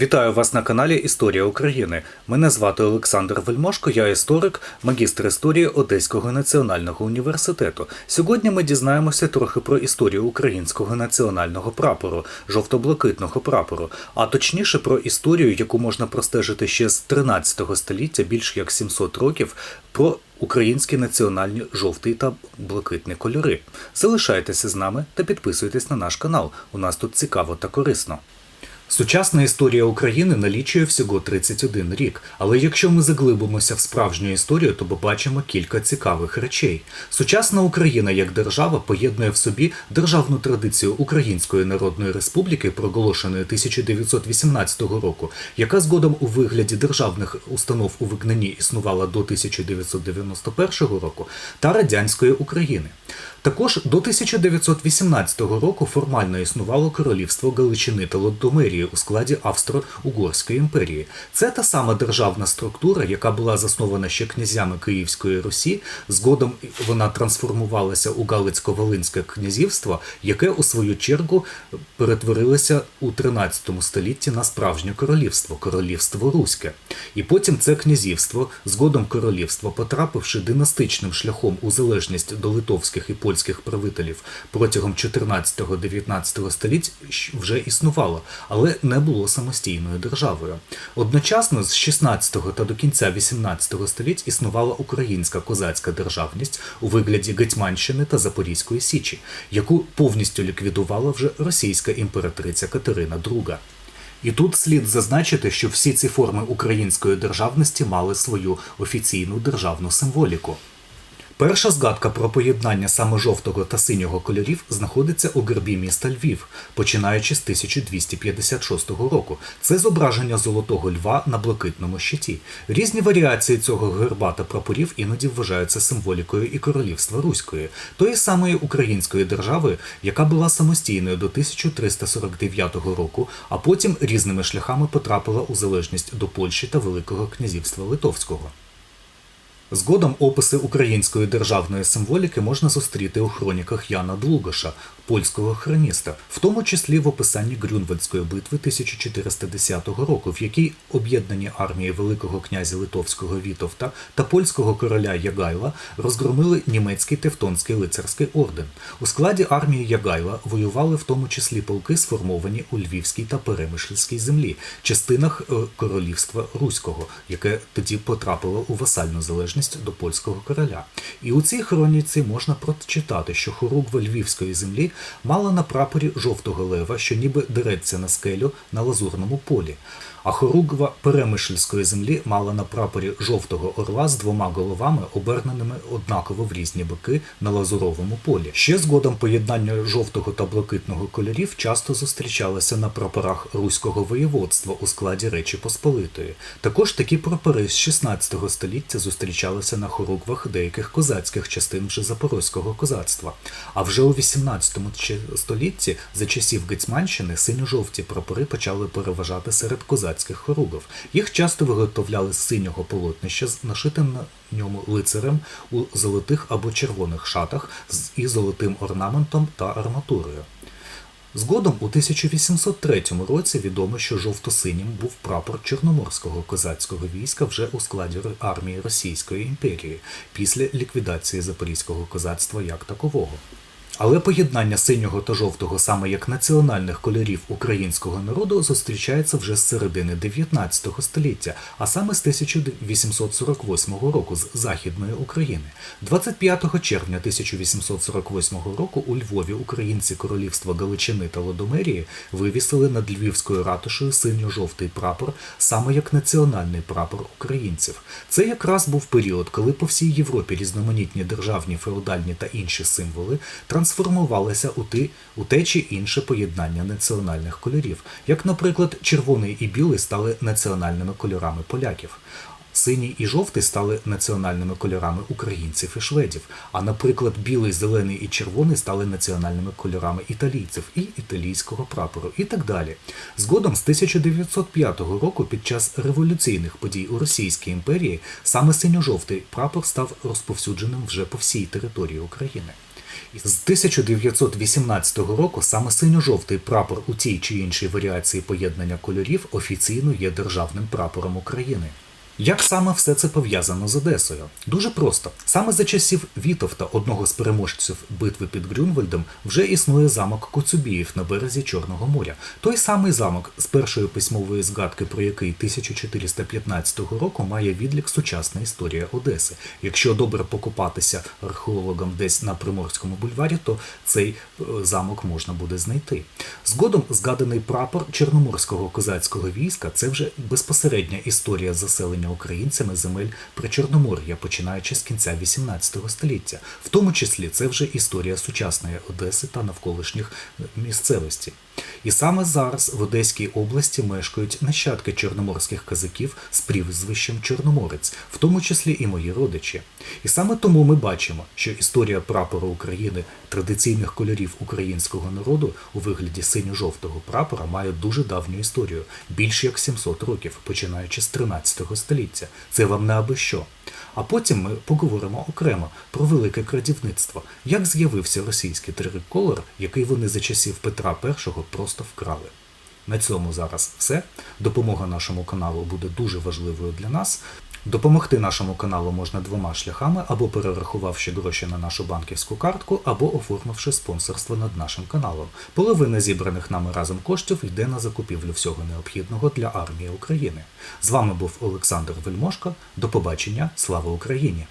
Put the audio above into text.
Вітаю вас на каналі Історія України. Мене звати Олександр Вельмошко, я історик, магістр історії Одеського національного університету. Сьогодні ми дізнаємося трохи про історію українського національного прапору, жовто-блакитного прапору, а точніше про історію, яку можна простежити ще з 13 століття, більш як 700 років, про українські національні жовтий та блакитні кольори. Залишайтеся з нами та підписуйтесь на наш канал. У нас тут цікаво та корисно. Сучасна історія України налічує всього 31 рік, але якщо ми заглибимося в справжню історію, то побачимо кілька цікавих речей. Сучасна Україна як держава поєднує в собі державну традицію Української Народної Республіки, проголошеної 1918 року, яка згодом у вигляді державних установ у вигнанні існувала до 1991 року, та радянської України. Також до 1918 року формально існувало королівство Галичини та Лодомерії у складі Австро-Угорської імперії. Це та сама державна структура, яка була заснована ще князями Київської Русі. Згодом вона трансформувалася у Галицько-Волинське князівство, яке у свою чергу перетворилося у 13 столітті на справжнє королівство королівство Руське. І потім це князівство, згодом королівство, потрапивши династичним шляхом у залежність до литовських і польських правителів протягом 14-19 століть вже існувало, але не було самостійною державою. Одночасно з 16 та до кінця 18 століть існувала українська козацька державність у вигляді Гетьманщини та Запорізької Січі, яку повністю ліквідувала вже російська імператриця Катерина II. І тут слід зазначити, що всі ці форми української державності мали свою офіційну державну символіку. Перша згадка про поєднання саме жовтого та синього кольорів знаходиться у гербі міста Львів, починаючи з 1256 року. Це зображення золотого льва на блакитному щиті. Різні варіації цього герба та прапорів іноді вважаються символікою і королівства Руської, тої самої української держави, яка була самостійною до 1349 року, а потім різними шляхами потрапила у залежність до Польщі та Великого князівства Литовського. Згодом описи української державної символіки можна зустріти у хроніках Яна Длугаша, польського хроніста, в тому числі в описанні Грюнвальдської битви 1410 року, в якій об'єднані армії Великого князя Литовського Вітовта та польського короля Ягайла розгромили німецький Тевтонський лицарський орден. У складі армії Ягайла воювали в тому числі полки, сформовані у Львівській та Перемишльській землі, частинах е, королівства Руського, яке тоді потрапило у васальну залежність до польського короля. І у цій хроніці можна прочитати, що хоругва Львівської землі мала на прапорі жовтого лева, що ніби дереться на скелю на лазурному полі. А хоругва Перемишльської землі мала на прапорі жовтого орла з двома головами, оберненими однаково в різні боки на лазуровому полі. Ще згодом поєднання жовтого та блакитного кольорів часто зустрічалося на прапорах руського воєводства у складі Речі Посполитої. Також такі прапори з 16 століття зустрічалися на хоругвах деяких козацьких частин вже запорозького козацтва. А вже у 18 ч- столітті за часів Гетьманщини синьо-жовті прапори почали переважати серед козацьких хоругов. Їх часто виготовляли з синього полотнища з нашитим на ньому лицарем у золотих або червоних шатах і золотим орнаментом та арматурою. Згодом у 1803 році відомо, що жовто-синім був прапор Чорноморського козацького війська вже у складі армії Російської імперії після ліквідації запорізького козацтва як такового. Але поєднання синього та жовтого саме як національних кольорів українського народу зустрічається вже з середини 19 століття, а саме з 1848 року з Західної України. 25 червня 1848 року у Львові українці королівства Галичини та Лодомерії вивісили над Львівською ратушею синьо-жовтий прапор саме як національний прапор українців. Це якраз був період, коли по всій Європі різноманітні державні, феодальні та інші символи трансформувалися у, ти, у те чи інше поєднання національних кольорів, як, наприклад, червоний і білий стали національними кольорами поляків. Синій і жовтий стали національними кольорами українців і шведів, а, наприклад, білий, зелений і червоний стали національними кольорами італійців і італійського прапору, і так далі. Згодом з 1905 року, під час революційних подій у Російській імперії, саме синьо-жовтий прапор став розповсюдженим вже по всій території України. З 1918 року саме синьо-жовтий прапор у тій чи іншій варіації поєднання кольорів офіційно є державним прапором України. Як саме все це пов'язано з Одесою? Дуже просто. Саме за часів Вітовта, одного з переможців битви під Грюнвальдом, вже існує замок Коцюбіїв на березі Чорного моря. Той самий замок, з першої письмової згадки, про який 1415 року має відлік сучасна історія Одеси. Якщо добре покупатися археологам десь на Приморському бульварі, то цей е, замок можна буде знайти. Згодом згаданий прапор Чорноморського козацького війська це вже безпосередня історія заселення українцями земель Причорномор'я, починаючи з кінця XVIII століття. В тому числі це вже історія сучасної Одеси та навколишніх місцевості. І саме зараз в Одеській області мешкають нащадки чорноморських казаків з прізвищем Чорноморець, в тому числі і мої родичі. І саме тому ми бачимо, що історія прапору України, традиційних кольорів українського народу у вигляді синьо-жовтого прапора має дуже давню історію, більш як 700 років, починаючи з 13 століття. Це вам не аби що. А потім ми поговоримо окремо про велике крадівництво, як з'явився російський триколор, який вони за часів Петра І просто вкрали. На цьому зараз все. Допомога нашому каналу буде дуже важливою для нас. Допомогти нашому каналу можна двома шляхами: або перерахувавши гроші на нашу банківську картку, або оформивши спонсорство над нашим каналом. Половина зібраних нами разом коштів йде на закупівлю всього необхідного для армії України. З вами був Олександр Вельмошко. До побачення. Слава Україні!